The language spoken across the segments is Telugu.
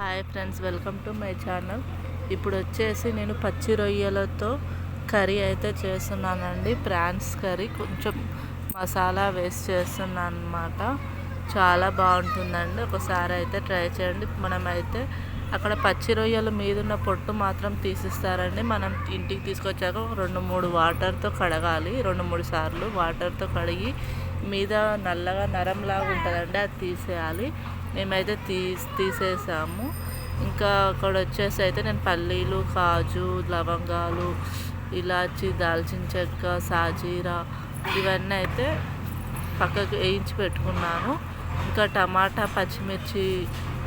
Hi friends welcome to my channel ఇప్పుడు వచ్చేసి నేను పచ్చి రొయ్యలతో కర్రీ అయితే చేస్తున్నానండి. Prawns curry. కొంచెం మసాలా వేసి చేస్తున్నాను అనమాట చాలా బాగుంటుందండి. ఒకసారి అయితే ట్రై చేయండి. మనమైతే అక్కడ పచ్చి రొయ్యల మీద ఉన్న పొట్టు మాత్రం తీసిస్తారండి. మనం ఇంటికి తీసుకొచ్చాక రెండు మూడు వాటర్తో కడగాలి. రెండు మూడు సార్లు వాటర్తో కడిగి మీద నల్లగా నరంలాగా ఉంటుందండి. అది తీసేయాలి. మేమైతే తీ తీసేసాము. ఇంకా అక్కడ వచ్చేసి అయితే నేను పల్లీలు కాజు లవంగాలు ఇలాచి దాల్చిన చెక్క సాజీరా ఇవన్నీ అయితే పక్కకు వేయించి పెట్టుకున్నాను. ఇంకా టమాటా పచ్చిమిర్చి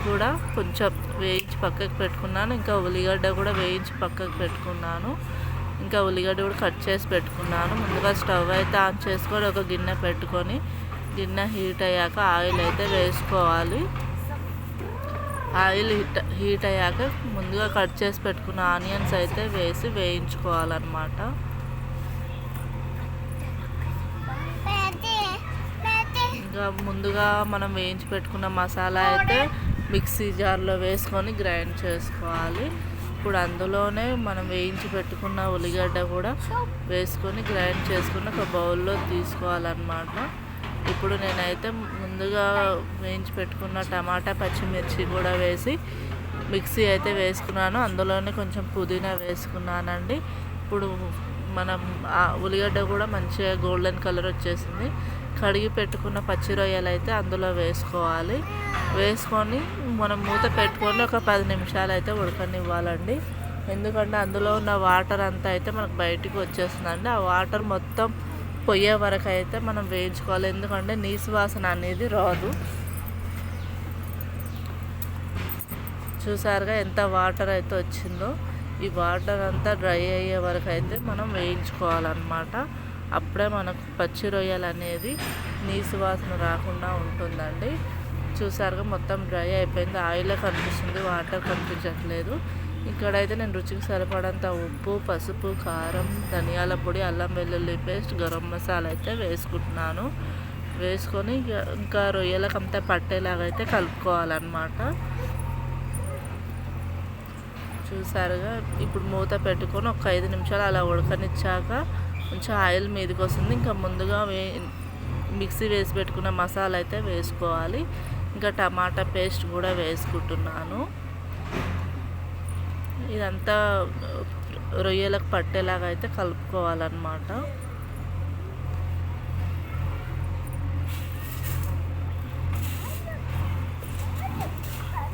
కూడా కొంచెం వేయించి పక్కకు పెట్టుకున్నాను. ఇంకా ఉల్లిగడ్డ కూడా వేయించి పక్కకు పెట్టుకున్నాను. ఇంకా ఉల్లిగడ్డ కూడా కట్ చేసి పెట్టుకున్నాను. ముందుగా స్టవ్ అయితే ఆన్ చేసుకొని ఒక గిన్నె పెట్టుకొని గిన్నె హీట్ అయ్యాక ఆయిల్ అయితే వేసుకోవాలి. ఆయిల్ హీట్ హీట్ అయ్యాక ముందుగా కట్ చేసి పెట్టుకున్న ఆనియన్స్ అయితే వేసి వేయించుకోవాలన్నమాట. ఇంకా ముందుగా మనం వేయించి పెట్టుకున్న మసాలా అయితే మిక్సీ జార్లో వేసుకొని గ్రైండ్ చేసుకోవాలి. ఇప్పుడు అందులోనే మనం వేయించి పెట్టుకున్న ఉల్లిగడ్డ కూడా వేసుకొని గ్రైండ్ చేసుకుని ఒక బౌల్లో తీసుకోవాలన్నమాట. ఇప్పుడు నేనైతే ముందుగా వేయించి పెట్టుకున్న టమాటా పచ్చిమిర్చి కూడా వేసి మిక్సీ అయితే వేసుకున్నాను. అందులోనే కొంచెం పుదీనా వేసుకున్నానండి. ఇప్పుడు మనం ఆ ఉల్లిగడ్డ కూడా మంచిగా గోల్డెన్ కలర్ వచ్చేసింది. కడిగి పెట్టుకున్న పచ్చి రొయ్యలు అయితే అందులో వేసుకోవాలి. వేసుకొని మనం మూత పెట్టుకొని ఒక పది నిమిషాలు అయితే ఉడకనివ్వాలండి. ఎందుకంటే అందులో ఉన్న వాటర్ అంతా అయితే మనకు బయటికి వచ్చేస్తుందండి. ఆ వాటర్ మొత్తం పొయ్యే వరకు అయితే మనం వేయించుకోవాలి. ఎందుకంటే నీసు వాసన అనేది రాదు. చూసారుగా ఎంత వాటర్ అయితే వచ్చిందో. ఈ వాటర్ అంతా డ్రై అయ్యే వరకు అయితే మనం వేయించుకోవాలన్నమాట. అప్పుడే మనకు పచ్చి రొయ్యలు అనేది నీసు వాసన రాకుండా ఉంటుందండి. చూసారుగా మొత్తం డ్రై అయిపోయింది. ఆయిల్ కనిపిస్తుంది. వాటర్ కనిపించట్లేదు. ఇక్కడైతే నేను రుచికి సరిపడంత ఉప్పు పసుపు కారం ధనియాల పొడి అల్లం వెల్లుల్లి పేస్ట్ గరం మసాలా అయితే వేసుకుంటున్నాను. వేసుకొని ఇంకా రొయ్యలకు అంతా పట్టేలాగా అయితే కలుపుకోవాలన్నమాట. చూసారుగా ఇప్పుడు మూత పెట్టుకొని ఒక ఐదు నిమిషాలు అలా ఉడకనిచ్చాక కొంచెం ఆయిల్ మీదకి వస్తుంది. ఇంకా ముందుగా వే మిక్సీ వేసి పెట్టుకున్న మసాలా అయితే వేసుకోవాలి. ఇంకా టమాటా పేస్ట్ కూడా వేసుకుంటున్నాను. ఇదంతా రొయ్యలకు పట్టేలాగా అయితే కలుపుకోవాలన్నమాట.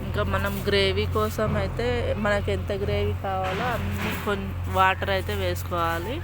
ఇంకా మనం గ్రేవీ కోసం అయితే మనకు ఎంత గ్రేవీ కావాలో అన్ని కొన్ని వాటర్ అయితే వేసుకోవాలి.